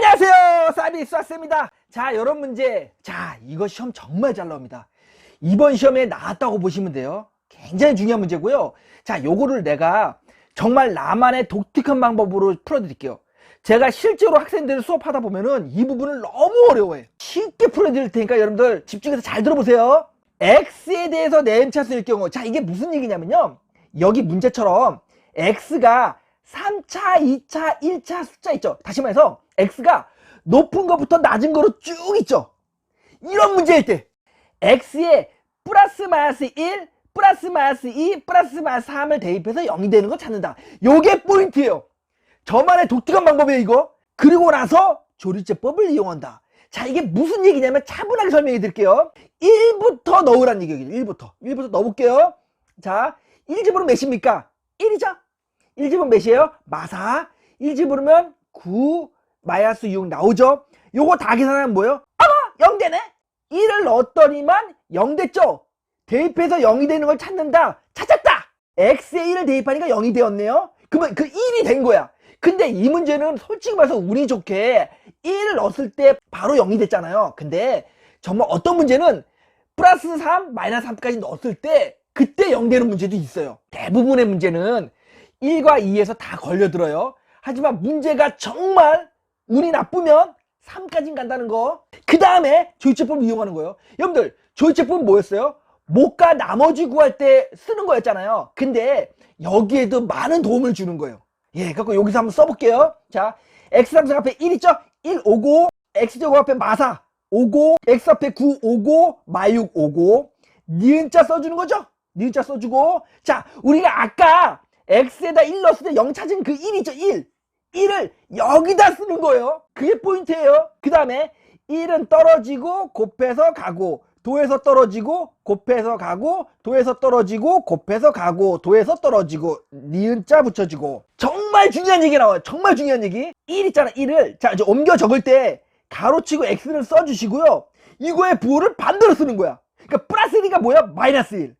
안녕하세요. 사비스 왔습니다. 자 여러분 문제. 자 이거 시험 정말 잘 나옵니다. 이번 시험에 나왔다고 보시면 돼요. 굉장히 중요한 문제고요. 자 요거를 내가 정말 나만의 독특한 방법으로 풀어드릴게요. 제가 실제로 학생들을 수업하다 보면은 이 부분을 너무 어려워해 쉽게 풀어드릴 테니까 여러분들 집중해서 잘 들어보세요. X에 대해서 쓸 경우. 자 이게 무슨 얘기냐면요. 여기 문제처럼 x가 3차, 2차, 1차 숫자 있죠. 다시 말해서 x가 높은 것부터 낮은 거로 쭉 있죠. 이런 문제일 때 x에 플러스 마이너스 1, 플러스 마이너스 2, 플러스 마이너스 3을 대입해서 0이 되는 거 찾는다. 요게 포인트예요. 저만의 독특한 방법이에요, 이거. 그리고 나서 조리제법을 이용한다. 자, 이게 무슨 얘기냐면 차분하게 설명해 드릴게요. 1부터 넣으란 얘기예요. 1부터. 1부터 넣어볼게요. 자, 1집으로 몇입니까? 1이죠? 1집은 몇이에요? 마사. 1집으로면 9, 마이너스 6 나오죠? 요거 다 계산하면 뭐예요? 아마 0 되네? 1을 넣었더니만 0 됐죠? 대입해서 0이 되는 걸 찾는다. 찾았다! x에 1을 대입하니까 0이 되었네요? 그러면 그 1이 된 거야. 근데 이 문제는 솔직히 말해서 운이 좋게 1을 넣었을 때 바로 0이 됐잖아요. 근데 정말 어떤 문제는 플러스 3, 마이너스 3까지 넣었을 때 그때 0 되는 문제도 있어요. 대부분의 문제는 1과 2에서 다 걸려들어요. 하지만 문제가 정말 운이 나쁘면 3까지 간다는 거. 그 다음에 조이제법을 이용하는 거예요. 여러분들, 조이제법은 뭐였어요? 못과 나머지 구할 때 쓰는 거였잖아요. 근데 여기에도 많은 도움을 주는 거예요. 예, 갖고 여기서 한번 써볼게요. 자, x3성 앞에 1 있죠? 1 오고, x제곱 앞에 마사 5고, x 앞에 9 오고, 마육 5고, 니은자 써주는 거죠? 니은자 써주고. 자, 우리가 아까 x에다 1 넣었을 때 0 찾은 그 1이죠, 1. 1을 여기다 쓰는 거예요. 그게 포인트예요. 그 다음에 1은 떨어지고 곱해서 가고 도에서 떨어지고 곱해서 가고 도에서 떨어지고 곱해서 가고 도에서 떨어지고 니은자 붙여주고 정말 중요한 얘기 나와요. 정말 중요한 얘기. 1 있잖아. 1을 자 이제 옮겨 적을 때 가로치고 x를 써주시고요. 이거의 부호를 반대로 쓰는 거야. 그러니까 플러스 1이가 뭐야? 마이너스 1.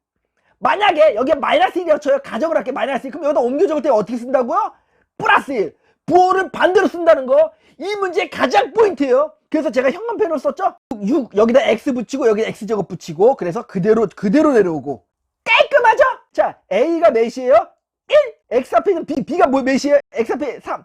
만약에 여기에 마이너스 1이라고 쳐요. 가정을 할게 마이너스 1. 그럼 여기다 옮겨 적을 때 어떻게 쓴다고요? 플러스 1. 부호를 반대로 쓴다는 거. 이 문제의 가장 포인트예요. 그래서 제가 형광펜으로 썼죠? 6 여기다 x 붙이고 여기다 x제곱 붙이고 그래서 그대로 그대로 내려오고 깔끔하죠? 자 A가 몇이에요? 1 X 앞에 있는 B B가 뭐 몇이에요? X 앞에 3 3